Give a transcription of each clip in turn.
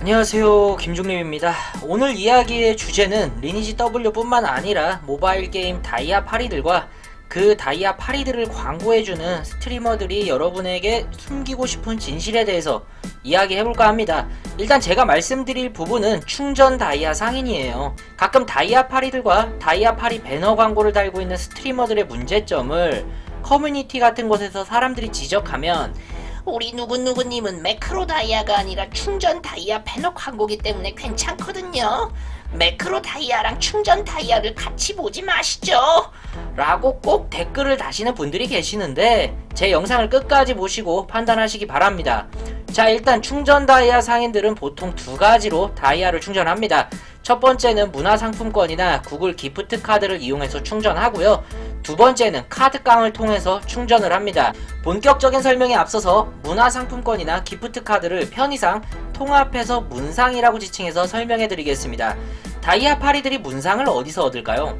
안녕하세요. 김중림입니다. 오늘 이야기의 주제는 리니지 W뿐만 아니라 모바일 게임 다이아 파리들과 그 다이아 파리들을 광고해주는 스트리머들이 여러분에게 숨기고 싶은 진실에 대해서 이야기해볼까 합니다. 일단 제가 말씀드릴 부분은 충전 다이아 상인이에요. 가끔 다이아 파리들과 다이아 파리 배너 광고를 달고 있는 스트리머들의 문제점을 커뮤니티 같은 곳에서 사람들이 지적하면 우리 누구누구님은 매크로 다이아가 아니라 충전 다이아 패널 광고기 때문에 괜찮거든요. 매크로 다이아랑 충전 다이아를 같이 보지 마시죠. 라고 꼭 댓글을 다시는 분들이 계시는데 제 영상을 끝까지 보시고 판단하시기 바랍니다. 자 일단 충전 다이아 상인들은 보통 두 가지로 다이아를 충전합니다. 첫 번째는 문화상품권이나 구글 기프트 카드를 이용해서 충전하고요. 두 번째는 카드깡을 통해서 충전을 합니다. 본격적인 설명에 앞서서 문화상품권이나 기프트 카드를 편의상 통합해서 문상이라고 지칭해서 설명해 드리겠습니다. 다이아 파리들이 문상을 어디서 얻을까요?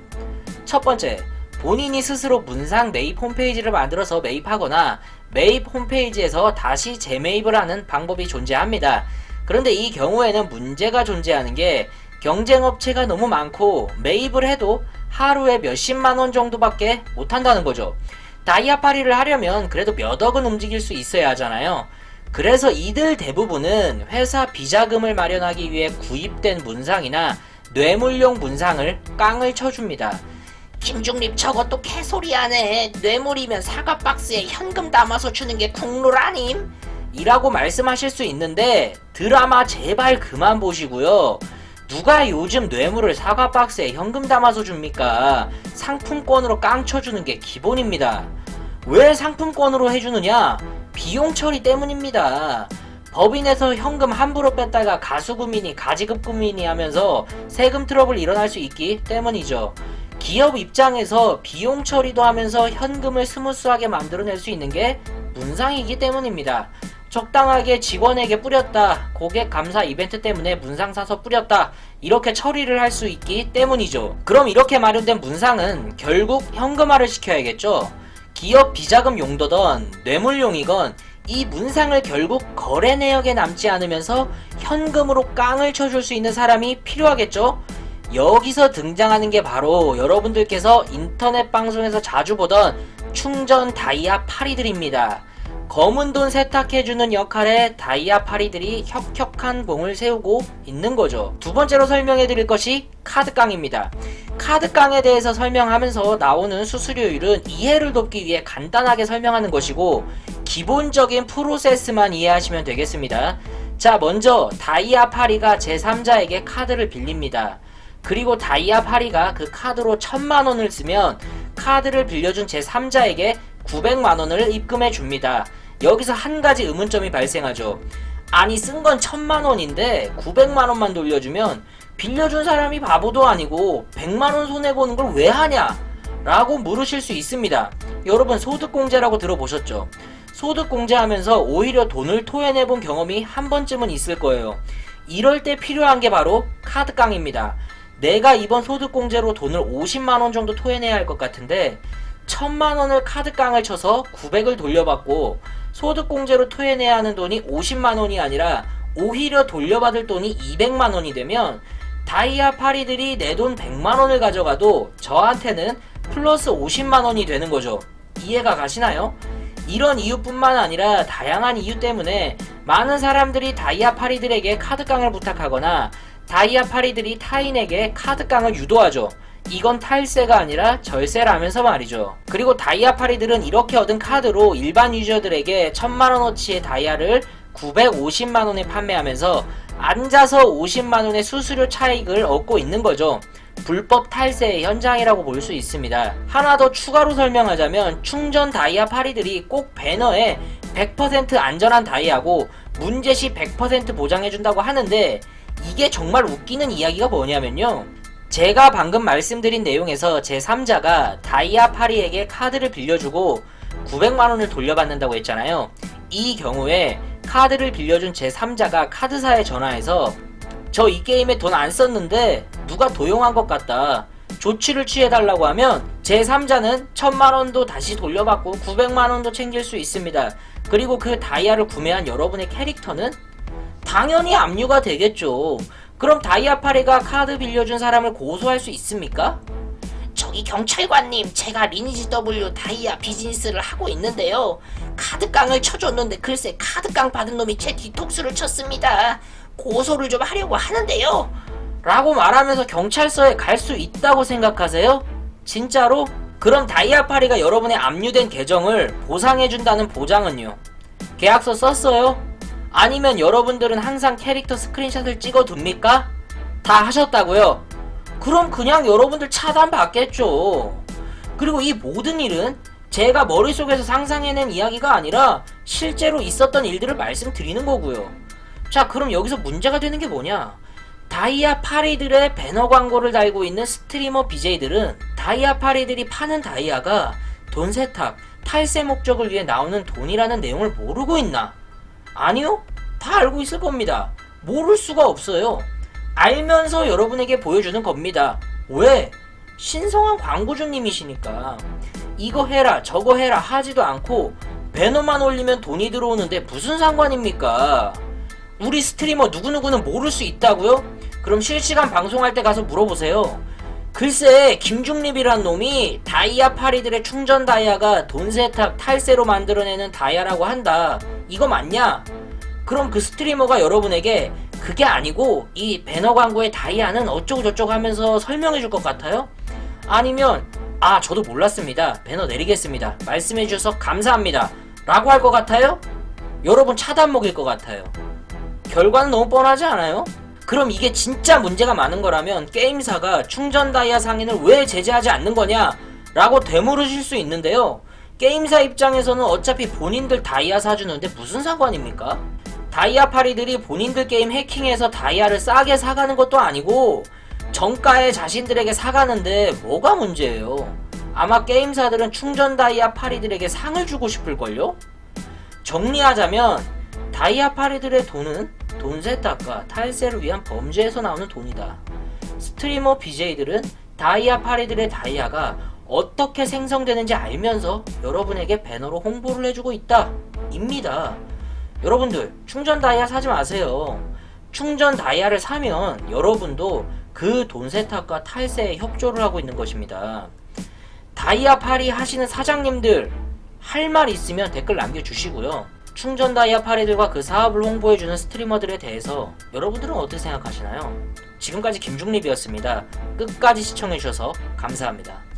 첫 번째, 본인이 스스로 문상 매입 홈페이지를 만들어서 매입하거나 매입 홈페이지에서 다시 재매입을 하는 방법이 존재합니다. 그런데 이 경우에는 문제가 존재하는 게 경쟁업체가 너무 많고 매입을 해도 하루에 몇십만 원 정도밖에 못한다는 거죠. 다이아 파리를 하려면 그래도 몇 억은 움직일 수 있어야 하잖아요. 그래서 이들 대부분은 회사 비자금을 마련하기 위해 구입된 문상이나 뇌물용 문상을 깡을 쳐줍니다. 김중립 저것도 개소리하네. 뇌물이면 사과 박스에 현금 담아서 주는 게 국룰 아님? 이라고 말씀하실 수 있는데 드라마 제발 그만 보시고요. 누가 요즘 뇌물을 사과 박스에 현금 담아서 줍니까? 상품권으로 깡쳐주는 게 기본입니다. 왜 상품권으로 해주느냐? 비용 처리 때문입니다. 법인에서 현금 함부로 뺐다가 가수구민이 가지급구민이 하면서 세금 트러블 일어날 수 있기 때문이죠. 기업 입장에서 비용 처리도 하면서 현금을 스무스하게 만들어낼 수 있는 게 문상이기 때문입니다. 적당하게 직원에게 뿌렸다. 고객 감사 이벤트 때문에 문상 사서 뿌렸다. 이렇게 처리를 할 수 있기 때문이죠. 그럼 이렇게 마련된 문상은 결국 현금화를 시켜야겠죠. 기업 비자금 용도던 뇌물용이건 이 문상을 결국 거래 내역에 남지 않으면서 현금으로 깡을 쳐줄 수 있는 사람이 필요하겠죠? 여기서 등장하는 게 바로 여러분들께서 인터넷 방송에서 자주 보던 충전 다이아 파리들입니다. 검은 돈 세탁해주는 역할에 다이아 파리들이 혁혁한 공을 세우고 있는 거죠. 두 번째로 설명해 드릴 것이 카드깡입니다. 카드깡에 대해서 설명하면서 나오는 수수료율은 이해를 돕기 위해 간단하게 설명하는 것이고 기본적인 프로세스만 이해하시면 되겠습니다. 자, 먼저 다이아 파리가 제3자에게 카드를 빌립니다. 그리고 다이아 파리가 그 카드로 천만 원을 쓰면 카드를 빌려준 제3자에게 900만 원을 입금해 줍니다. 여기서 한 가지 의문점이 발생하죠. 아니 쓴 건 천만 원인데 900만 원만 돌려주면 빌려준 사람이 바보도 아니고 100만 원 손해 보는 걸 왜 하냐? 라고 물으실 수 있습니다. 여러분 소득공제라고 들어보셨죠? 소득공제 하면서 오히려 돈을 토해내 본 경험이 한 번쯤은 있을 거예요. 이럴 때 필요한 게 바로 카드깡입니다. 내가 이번 소득공제로 돈을 50만 원 정도 토해내야 할 것 같은데, 천만 원을 카드깡을 쳐서 900을 돌려받고, 소득공제로 토해내야 하는 돈이 50만 원이 아니라, 오히려 돌려받을 돈이 200만 원이 되면, 다이아 파리들이 내 돈 100만 원을 가져가도 저한테는 플러스 50만 원이 되는 거죠. 이해가 가시나요? 이런 이유뿐만 아니라 다양한 이유 때문에 많은 사람들이 다이아 파리들에게 카드깡을 부탁하거나 다이아 파리들이 타인에게 카드깡을 유도하죠. 이건 탈세가 아니라 절세라면서 말이죠. 그리고 다이아 파리들은 이렇게 얻은 카드로 일반 유저들에게 천만원어치의 다이아를 950만원에 판매하면서 앉아서 50만원의 수수료 차익을 얻고 있는 거죠. 불법 탈세의 현장이라고 볼 수 있습니다. 하나 더 추가로 설명하자면 충전 다이아 파리들이 꼭 배너에 100% 안전한 다이아고 문제 시 100% 보장해준다고 하는데 이게 정말 웃기는 이야기가 뭐냐면요. 제가 방금 말씀드린 내용에서 제3자가 다이아 파리에게 카드를 빌려주고 900만원을 돌려받는다고 했잖아요. 이 경우에 카드를 빌려준 제3자가 카드사에 전화해서 저 이 게임에 돈 안 썼는데 누가 도용한 것 같다. 조치를 취해달라고 하면 제3자는 천만원도 다시 돌려받고 900만원도 챙길 수 있습니다. 그리고 그 다이아를 구매한 여러분의 캐릭터는 당연히 압류가 되겠죠. 그럼 다이아파리가 카드 빌려준 사람을 고소할 수 있습니까? 저기 경찰관님, 제가 리니지 W 다이아 비즈니스를 하고 있는데요. 카드깡을 쳐줬는데 글쎄 카드깡 받은 놈이 제 뒤통수를 쳤습니다. 고소를 좀 하려고 하는데요. 라고 말하면서 경찰서에 갈 수 있다고 생각하세요? 진짜로? 그럼 다이아파리가 여러분의 압류된 계정을 보상해준다는 보장은요? 계약서 썼어요? 아니면 여러분들은 항상 캐릭터 스크린샷을 찍어 둡니까? 다 하셨다고요? 그럼 그냥 여러분들 차단 받겠죠. 그리고 이 모든 일은 제가 머릿속에서 상상해낸 이야기가 아니라 실제로 있었던 일들을 말씀드리는 거고요. 자, 그럼 여기서 문제가 되는 게 뭐냐? 다이아 파리들의 배너 광고를 달고 있는 스트리머 BJ들은 다이아 파리들이 파는 다이아가 돈 세탁, 탈세 목적을 위해 나오는 돈이라는 내용을 모르고 있나? 아니요? 다 알고 있을 겁니다. 모를 수가 없어요. 알면서 여러분에게 보여주는 겁니다. 왜? 신성한 광고주님이시니까. 이거 해라, 저거 해라 하지도 않고 배너만 올리면 돈이 들어오는데 무슨 상관입니까? 우리 스트리머 누구누구는 모를 수 있다고요? 그럼 실시간 방송할 때 가서 물어보세요. 글쎄, 김중립이란 놈이 다이아 파리들의 충전 다이아가 돈 세탁, 탈세로 만들어내는 다이아라고 한다. 이거 맞냐? 그럼 그 스트리머가 여러분에게 그게 아니고 이 배너 광고의 다이아는 어쩌고저쩌고 하면서 설명해 줄 것 같아요? 아니면 아 저도 몰랐습니다. 배너 내리겠습니다. 말씀해 주셔서 감사합니다. 라고 할 것 같아요? 여러분 차단 먹일 것 같아요. 결과는 너무 뻔하지 않아요? 그럼 이게 진짜 문제가 많은 거라면 게임사가 충전 다이아 상인을 왜 제재하지 않는 거냐? 라고 되물으실 수 있는데요. 게임사 입장에서는 어차피 본인들 다이아 사주는데 무슨 상관입니까? 다이아 파리들이 본인들 게임 해킹해서 다이아를 싸게 사가는 것도 아니고 정가에 자신들에게 사가는데 뭐가 문제예요? 아마 게임사들은 충전 다이아 파리들에게 상을 주고 싶을걸요? 정리하자면 다이아 파리들의 돈은 돈 세탁과 탈세를 위한 범죄에서 나오는 돈이다. 스트리머 BJ들은 다이아 파리들의 다이아가 어떻게 생성되는지 알면서 여러분에게 배너로 홍보를 해주고 있다. 입니다. 여러분들 충전 다이아 사지 마세요. 충전 다이아를 사면 여러분도 그 돈 세탁과 탈세에 협조를 하고 있는 것입니다. 다이아 파리 하시는 사장님들 할 말 있으면 댓글 남겨주시고요. 충전 다이아 파리들과 그 사업을 홍보해주는 스트리머들에 대해서 여러분들은 어떻게 생각하시나요? 지금까지 김중립이었습니다. 끝까지 시청해주셔서 감사합니다.